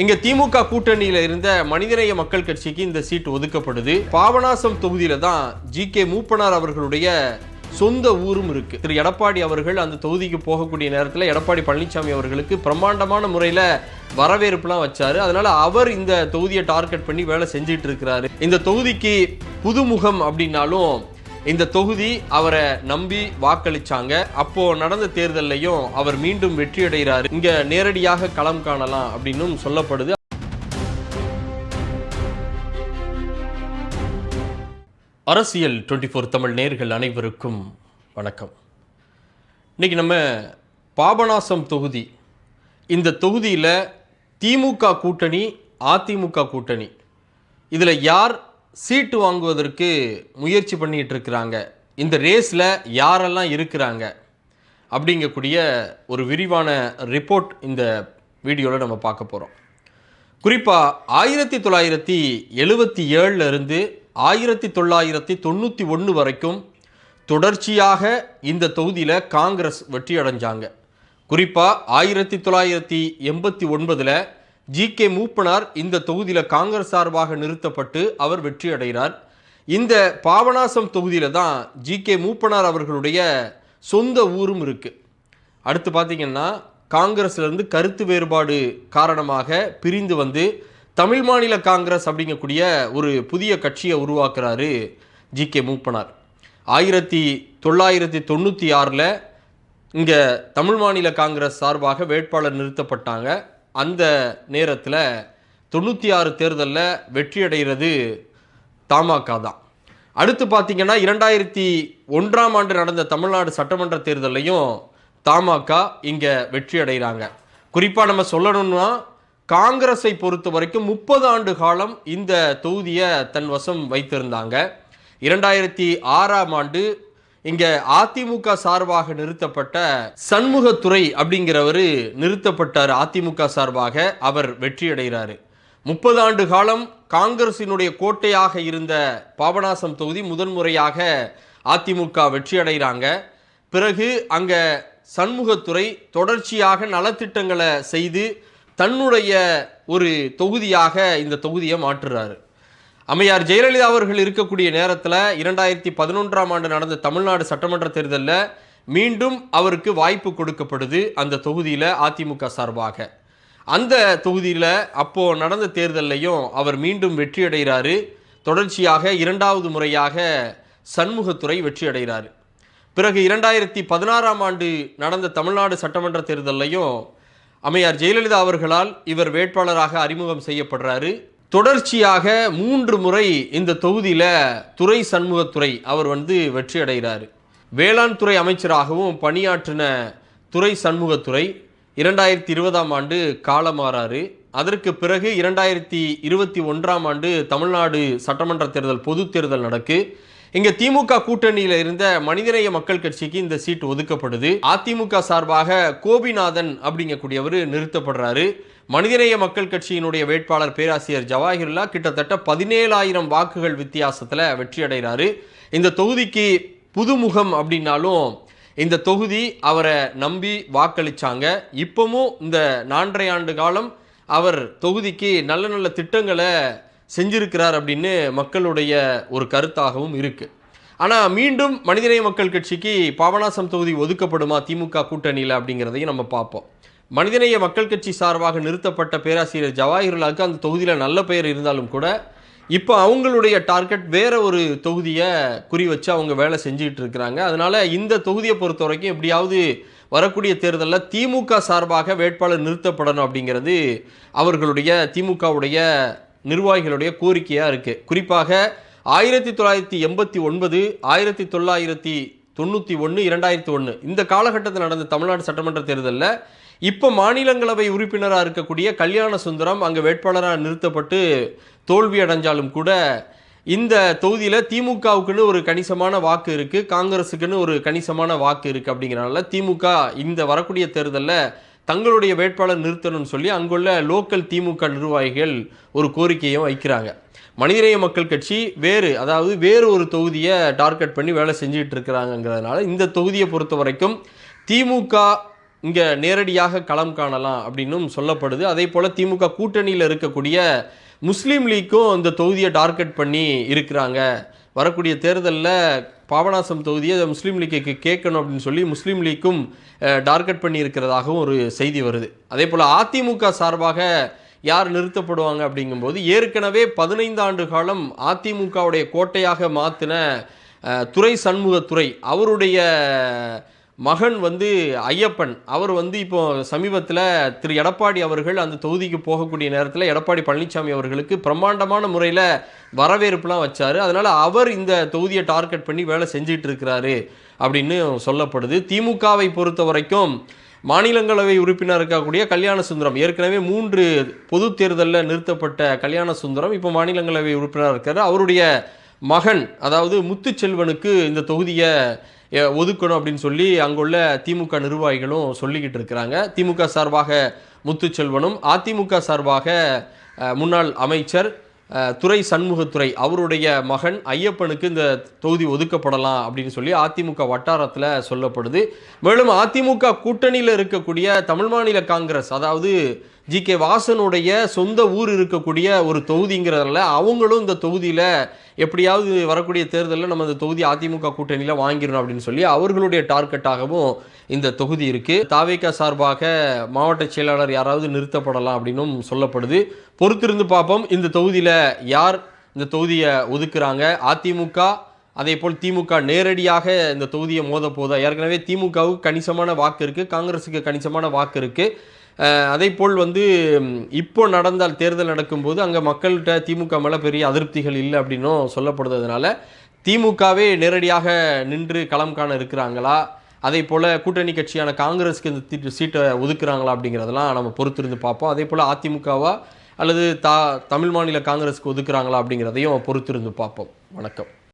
இங்க திமுக கூட்டணியில இருந்த மனிதநேய மக்கள் கட்சிக்கு இந்த சீட் ஒதுக்கப்படுது. பாபநாசம் தொகுதியில தான் ஜி கே மூப்பனார் அவர்களுடைய சொந்த ஊரும் இருக்கு. திரு எடப்பாடி அவர்கள் அந்த தொகுதிக்கு போகக்கூடிய நேரத்தில் எடப்பாடி பழனிசாமி அவர்களுக்கு பிரம்மாண்டமான முறையில் வரவேற்புலாம் வச்சாரு. அதனால அவர் இந்த தொகுதியை டார்கெட் பண்ணி வேலை செஞ்சுட்டு இருக்கிறாரு. இந்த தொகுதிக்கு புதுமுகம் அப்படின்னாலும் இந்த தொகுதி அவரை நம்பி வாக்களிச்சாங்க. அப்போ நடந்த தேர்தல்லையும் அவர் மீண்டும் வெற்றியடைகிறார். இங்க நேரடியாக களம் காணலாம் அப்படின்னும் சொல்லப்படுது. அரசியல் டுவெண்ட்டி ஃபோர் தமிழ் நேர்கள் அனைவருக்கும் வணக்கம். இன்னைக்கு நம்ம பாபநாசம் தொகுதி. இந்த தொகுதியில் திமுக கூட்டணி அதிமுக கூட்டணி. இதில் யார் சீட்டு வாங்குவதற்கு முயற்சி பண்ணிகிட்டு இருக்கிறாங்க. இந்த ரேஸில் யாரெல்லாம் இருக்கிறாங்க? அப்படிங்கக்கூடிய ஒரு விரிவான ரிப்போர்ட் இந்த வீடியோவில் நம்ம பார்க்க போகிறோம் குறிப்பாக ஆயிரத்தி தொள்ளாயிரத்தி எழுபத்தி ஏழுலேருந்து ஆயிரத்தி தொள்ளாயிரத்தி தொண்ணூற்றி ஒன்று வரைக்கும் தொடர்ச்சியாக இந்த தொகுதியில் காங்கிரஸ் வெற்றி அடைஞ்சாங்க குறிப்பாக ஆயிரத்தி தொள்ளாயிரத்தி எண்பத்தி ஒன்பதில் ஜி கே மூப்பனார் இந்த தொகுதியில் காங்கிரஸ் சார்பாக நிறுத்தப்பட்டு அவர் வெற்றி அடைகிறார் இந்த பாபநாசம் தொகுதியில் தான் ஜி கே மூப்பனார் அவர்களுடைய சொந்த ஊரும் இருக்குது அடுத்து பார்த்தீங்கன்னா காங்கிரஸ்லேருந்து கருத்து வேறுபாடு காரணமாக பிரிந்து வந்து தமிழ் மாநில காங்கிரஸ் அப்படிங்கக்கூடிய ஒரு புதிய கட்சியை உருவாக்குறாரு ஜி கே மூப்பனார். ஆயிரத்தி தொள்ளாயிரத்தி தொண்ணூற்றி ஆறில் இங்கே தமிழ் மாநில காங்கிரஸ் சார்பாக வேட்பாளர் நிறுத்தப்பட்டாங்க. அந்த நேரத்தில் தொண்ணூற்றி ஆறு தேர்தலில் வெற்றியடைகிறது தமாக தான். அடுத்து பார்த்தீங்கன்னா இரண்டாயிரத்தி ஒன்றாம் ஆண்டு நடந்த தமிழ்நாடு சட்டமன்ற தேர்தலையும் தமாக இங்கே வெற்றி அடைகிறாங்க குறிப்பாக நம்ம சொல்லணும்னா காங்கிரஸை பொறுத்த வரைக்கும் முப்பது ஆண்டு காலம் இந்த தொகுதியை தன் வசம் வைத்திருந்தாங்க. இரண்டாயிரத்தி ஆறாம் ஆண்டு இங்க அதிமுக சார்பாக நிறுத்தப்பட்ட சண்முகத்துறை அப்படிங்கிறவர் நிறுத்தப்பட்டார் அதிமுக சார்பாக. அவர் வெற்றியடைகிறாரு. முப்பது ஆண்டு காலம் காங்கிரசினுடைய கோட்டையாக இருந்த பாபநாசம் தொகுதி முதன்முறையாக அதிமுக வெற்றி அடைகிறாங்க பிறகு அங்க சண்முகத்துறை தொடர்ச்சியாக நலத்திட்டங்களை செய்து தன்னுடைய ஒரு தொகுதியாக இந்த தொகுதியை மாற்றுறாரு. அம்மையார் ஜெயலலிதா அவர்கள் இருக்கக்கூடிய நேரத்தில் இரண்டாயிரத்தி பதினொன்றாம் ஆண்டு நடந்த தமிழ்நாடு சட்டமன்ற தேர்தலில் மீண்டும் அவருக்கு வாய்ப்பு கொடுக்கப்படுது அந்த தொகுதியில் அதிமுக சார்பாக. அந்த தொகுதியில் அப்போது நடந்த தேர்தல்லையும் அவர் மீண்டும் வெற்றியடைகிறாரு தொடர்ச்சியாக இரண்டாவது முறையாக சண்முகத்துறை வெற்றியடைகிறார் பிறகு இரண்டாயிரத்தி பதினாறாம் ஆண்டு நடந்த தமிழ்நாடு சட்டமன்ற தேர்தல்லையும் அம்மையார் ஜெயலலிதா அவர்களால் இவர் வேட்பாளராக அறிமுகம் செய்யப்படுறாரு. தொடர்ச்சியாக மூன்று முறை இந்த தொகுதியில் துறை சண்முகத்துறை அவர் வந்து வெற்றி அடைகிறார். வேளாண் துறை அமைச்சராகவும் பணியாற்றின துறை சண்முகத்துறை இரண்டாயிரத்தி இருபதாம் ஆண்டு காலமாறாரு அதற்கு பிறகு இரண்டாயிரத்தி இருபத்தி ஒன்றாம் ஆண்டு தமிழ்நாடு சட்டமன்ற தேர்தல் பொது தேர்தல் நடக்கு. இங்கே திமுக கூட்டணியில் இருந்த மனிதநேய மக்கள் கட்சிக்கு இந்த சீட் ஒதுக்கப்படுது. அதிமுக சார்பாக கோபிநாதன் அப்படிங்கக்கூடியவர் நிறுத்தப்படுறாரு. மனிதநேய மக்கள் கட்சியினுடைய வேட்பாளர் பேராசிரியர் ஜவாஹிர்லா கிட்டத்தட்ட பதினேழாயிரம் வாக்குகள் வித்தியாசத்தில் வெற்றியடைகிறாரு இந்த தொகுதிக்கு புதுமுகம் அப்படின்னாலும் இந்த தொகுதி அவரை நம்பி வாக்களிச்சாங்க. இப்பவும் இந்த நான்கரை ஆண்டு காலம் அவர் தொகுதிக்கு நல்ல நல்ல திட்டங்களை செஞ்சிருக்கிறார் அப்படின்னு மக்களுடைய ஒரு கருத்தாகவும் இருக்குது ஆனால் மீண்டும் மனிதநேய மக்கள் கட்சிக்கு பாபநாசம் தொகுதி ஒதுக்கப்படுமா திமுக கூட்டணியில் அப்படிங்கிறதையும் நம்ம பார்ப்போம். மனிதநேய மக்கள் கட்சி சார்பாக நிறுத்தப்பட்ட பேராசிரியர் ஜவாஹிர்லாவுக்கு அந்த தொகுதியில் நல்ல பெயர் இருந்தாலும் கூட இப்போ அவங்களுடைய டார்கெட் வேற ஒரு தொகுதியை குறி வச்சு அவங்க வேலை செஞ்சுக்கிட்டு இருக்கிறாங்க. அதனால இந்த தொகுதியை பொறுத்த வரைக்கும் எப்படியாவது வரக்கூடிய தேர்தலில் திமுக சார்பாக வேட்பாளர் நிறுத்தப்படணும் அப்படிங்கிறது அவர்களுடைய திமுகவுடைய நிர்வாகிகளுடைய கோரிக்கையாக இருக்குது குறிப்பாக ஆயிரத்தி தொள்ளாயிரத்தி எண்பத்தி ஒன்பது ஆயிரத்தி தொள்ளாயிரத்தி தொண்ணூற்றி ஒன்று இரண்டாயிரத்தி ஒன்று இந்த காலகட்டத்தில் நடந்த தமிழ்நாடு சட்டமன்ற தேர்தலில் இப்போ மாநிலங்களவை உறுப்பினராக இருக்கக்கூடிய கல்யாண சுந்தரம் அங்கே வேட்பாளராக நிறுத்தப்பட்டு தோல்வி அடைஞ்சாலும் கூட இந்த தொகுதியில் திமுகவுக்குன்னு ஒரு கணிசமான வாக்கு இருக்குது காங்கிரஸுக்குன்னு ஒரு கணிசமான வாக்கு இருக்குது அப்படிங்கிறனால திமுக இந்த வரக்கூடிய தேர்தலில் தங்களுடைய வேட்பாளர் நிறுத்தணும்னு சொல்லி அங்குள்ள லோக்கல் திமுக நிர்வாகிகள் ஒரு கோரிக்கையும் வைக்கிறாங்க. மனிதநேய மக்கள் கட்சி வேறு அதாவது வேறு ஒரு தொகுதியை டார்கெட் பண்ணி வேலை செஞ்சுட்டு இருக்கிறாங்கிறதுனால இந்த தொகுதியை பொறுத்த வரைக்கும் திமுக இங்கே நேரடியாக களம் காணலாம் அப்படின்னும் சொல்லப்படுது. அதே போல் திமுக கூட்டணியில் இருக்கக்கூடிய முஸ்லீம் லீக்கும் இந்த தொகுதியை டார்கெட் பண்ணி இருக்கிறாங்க. வரக்கூடிய தேர்தலில் பாபநாசம் தொகுதியை முஸ்லீம் லீக்கு கேட்கணும் அப்படின்னு சொல்லி முஸ்லீம் லீக்கும் டார்கெட் பண்ணி இருக்கிறதாகவும் ஒரு செய்தி வருது. அதே போல் அதிமுக சார்பாக யார் நிறுத்தப்படுவாங்க அப்படிங்கும்போது ஏற்கனவே பதினைந்து ஆண்டு காலம் அதிமுகவுடைய கோட்டையாக மாற்றின துறை சண்முகத்துறை அவருடைய மகன் வந்து ஐயப்பன். அவர் வந்து இப்போ சமீபத்தில் திரு எடப்பாடி அவர்கள் அந்த தொகுதிக்கு போகக்கூடிய நேரத்தில் எடப்பாடி பழனிசாமி அவர்களுக்கு பிரம்மாண்டமான முறையில் வரவேற்புலாம் வச்சார். அதனால் அவர் இந்த தொகுதியை டார்கெட் பண்ணி வேலை செஞ்சிகிட்டு இருக்கிறாரு அப்படின்னு சொல்லப்படுது. திமுகவை பொறுத்த வரைக்கும் மாநிலங்களவை உறுப்பினர் இருக்கக்கூடிய கல்யாண சுந்தரம் ஏற்கனவே மூன்று பொது தேர்தலில் நிறுத்தப்பட்ட கல்யாண சுந்தரம் இப்போ மாநிலங்களவை உறுப்பினர் இருக்கார். அவருடைய மகன் அதாவது முத்துச்செல்வனுக்கு இந்த தொகுதியை ஒதுக்கணும் அப்படின்னு சொல்லி அங்குள்ள திமுக நிர்வாகிகளும் சொல்லிக்கிட்டு இருக்கிறாங்க. திமுக சார்பாக முத்துச்செல்வனும் அதிமுக சார்பாக முன்னாள் அமைச்சர் துறை சண்முகத்துறை அவருடைய மகன் ஐயப்பனுக்கு இந்த தொகுதி ஒதுக்கப்படலாம் அப்படின்னு சொல்லி அதிமுக வட்டாரத்தில் சொல்லப்படுது. மேலும் அதிமுக கூட்டணியில் இருக்கக்கூடிய தமிழ் மாநில காங்கிரஸ் அதாவது ஜி கே வாசனுடைய சொந்த ஊர் இருக்கக்கூடிய ஒரு தொகுதிங்கிறதுல அவங்களும் இந்த தொகுதியில் எப்படியாவது வரக்கூடிய தேர்தலில் நம்ம இந்த தொகுதி அதிமுக கூட்டணியில் வாங்கிடணும் அப்படின்னு சொல்லி அவர்களுடைய டார்கெட்டாகவும் இந்த தொகுதி இருக்குது தாவேக்கா சார்பாக மாவட்ட செயலாளர் யாராவது நிறுத்தப்படலாம் அப்படின்னும் சொல்லப்படுது. பொறுத்திருந்து பார்ப்போம். இந்த தொகுதியில் யார் இந்த தொகுதியை ஒதுக்குறாங்க? அதிமுக அதே போல் திமுக நேரடியாக இந்த தொகுதியை மோத போதா? ஏற்கனவே திமுகவுக்கு கணிசமான வாக்கு இருக்குது காங்கிரஸுக்கு கணிசமான வாக்கு இருக்குது அதே போல் வந்து இப்போ நடந்தால் தேர்தல் நடக்கும்போது அங்கே மக்கள்கிட்ட திமுக மேலே பெரிய அதிருப்திகள் இல்லை அப்படின்னும் சொல்லப்படுறதுனால திமுகவே நேரடியாக நின்று களம் காண இருக்கிறாங்களா? அதே போல் கூட்டணி கட்சியான காங்கிரஸுக்கு இந்த சீட்டை ஒதுக்குறாங்களா அப்படிங்கிறதெல்லாம் நம்ம பொறுத்திருந்து பார்ப்போம். அதே போல் அதிமுகவா அல்லது தா தமிழ் மாநில காங்கிரஸுக்கு ஒதுக்குறாங்களா அப்படிங்கிறதையும் பொறுத்திருந்து பார்ப்போம். வணக்கம்.